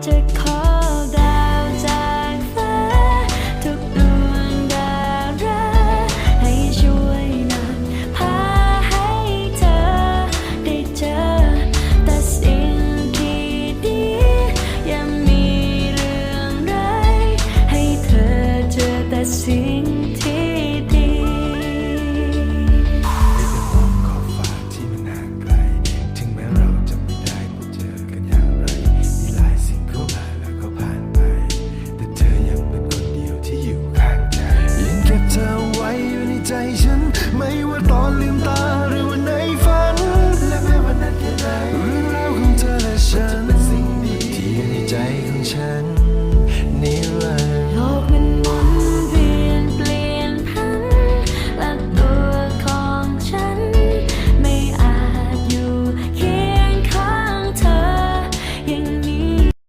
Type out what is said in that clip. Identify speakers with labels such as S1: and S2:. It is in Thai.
S1: to ไม่
S2: ว่าตอนลืมตาหรือว่าในฝัน และแม้วันนัดนแค่ไหนเรื่องราวของเธอและฉันที่อยู่ในใจของฉัน